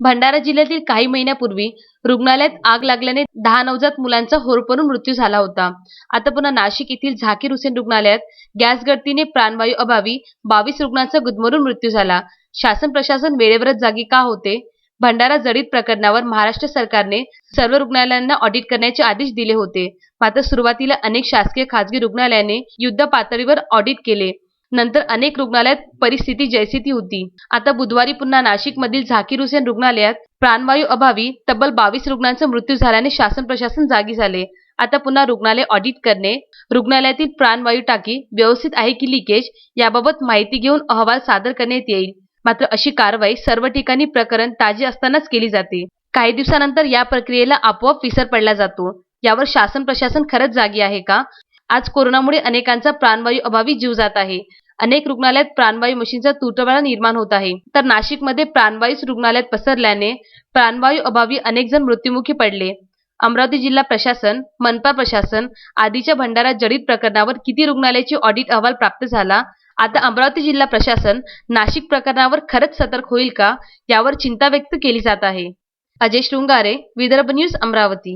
भंडारा जिल्ह्यातील काही महिन्यापूर्वी रुग्णालयात आग लागल्याने दहा नवजात मुलांचा होरपळून मृत्यू झाला होता. आता पुन्हा नाशिक येथील झाकीर हुसेन रुग्णालयात गॅस गळतीने प्राणवायू अभावी बावीस रुग्णांचा गुदमरून मृत्यू झाला. शासन प्रशासन वेळेवरच जागी का होते? भंडारा जडीत प्रकरणावर महाराष्ट्र सरकारने सर्व रुग्णालयांना ऑडिट करण्याचे आदेश दिले होते. मात्र सुरुवातीला अनेक शासकीय खासगी रुग्णालयाने युद्ध पातळीवर ऑडिट केले. नंतर अनेक रुग्णालयात परिस्थिती जैसी ती होती. आता बुधवारी पुन्हा नाशिकमधील झाकीर हुसेन रुग्णालयात प्राणवायू अभावी तब्बल बावीस रुग्णांचा मृत्यू झाल्याने शासन प्रशासन जागी झाले. आता पुन्हा रुग्णालय ऑडिट करणे रुग्णालयातील प्राणवायू टाकी व्यवस्थित आहे की लिकेज याबाबत माहिती घेऊन अहवाल सादर करण्यात येईल. मात्र अशी कारवाई सर्व ठिकाणी प्रकरण ताजे असतानाच केली जाते. काही दिवसानंतर या प्रक्रियेला आपोआप विसर पडला जातो. यावर शासन प्रशासन खरंच जागी आहे का? आज कोरोनामुळे अनेकांचा प्राणवायू अभावी जीव जात आहे. अनेक रुग्णालयात प्राणवायू मशीनचा तुटवडा निर्माण होत आहे. तर नाशिकमध्ये प्राणवायूच रुग्णालयात पसरल्याने प्राणवायू अभावी अनेक जण मृत्युमुखी पडले. अमरावती जिल्हा प्रशासन मनपा प्रशासन आदीच्या भंडारा जडित प्रकरणावर किती रुग्णालयाची ऑडिट अहवाल प्राप्त झाला? आता अमरावती जिल्हा प्रशासन नाशिक प्रकरणावर खरंच सतर्क होईल का? यावर चिंता व्यक्त केली जात आहे. अजय शृंगारे विदर्भ न्यूज अमरावती.